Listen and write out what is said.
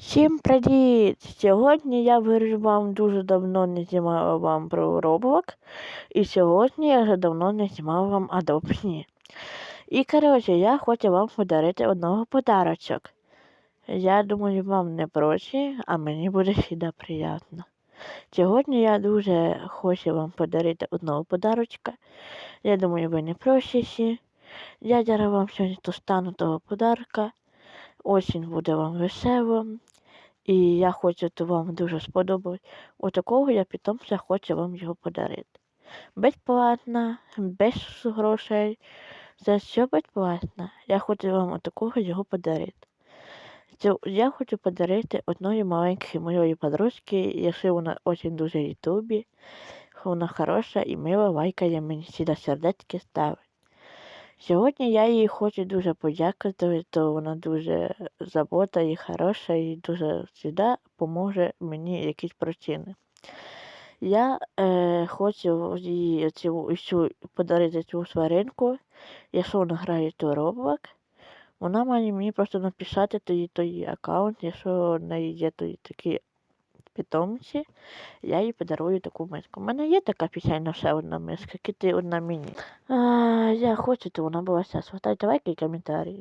Всім привіт! Сьогодні я вирішив вам дуже давно не знімала вам про Roblox. І сьогодні я вже давно не знімала вам Adopt І коротше, я хочу вам подарити одного подарочок. Я думаю, вам не проще, а мені буде всегда приємно. Сьогодні я дуже хочу вам подарити одного подарочка. Я думаю, ви не просите. Я зараз вам сьогодні достану того подарка. Осінь буде вам весело. І я хочу, то вам дуже сподобалось. Отакого я питомця хочу вам його подарити. Безплатно, без грошей. Це все безплатно. Я хочу вам отакого його подарити. Я хочу подарити одної маленької моєї подружки, якщо вона дуже дуже ютубі. Вона хороша і мила лайкає мені сюди сердечки ставить. Сьогодні я їй хочу дуже подякувати, то вона дуже забота і хороша, і дуже завжди поможе мені якісь причини. Я е, хочу їй цю, цю, подарити цю сваринку, якщо вона грає то Roblox, вона має мені просто написати той, той аккаунт, якщо в неї є той такі питомці, я їй подарую таку миску. У мене є така пісня ще одна миска, кити одна міні. А, я хочу, то вона була вся. Лайки і коментарі.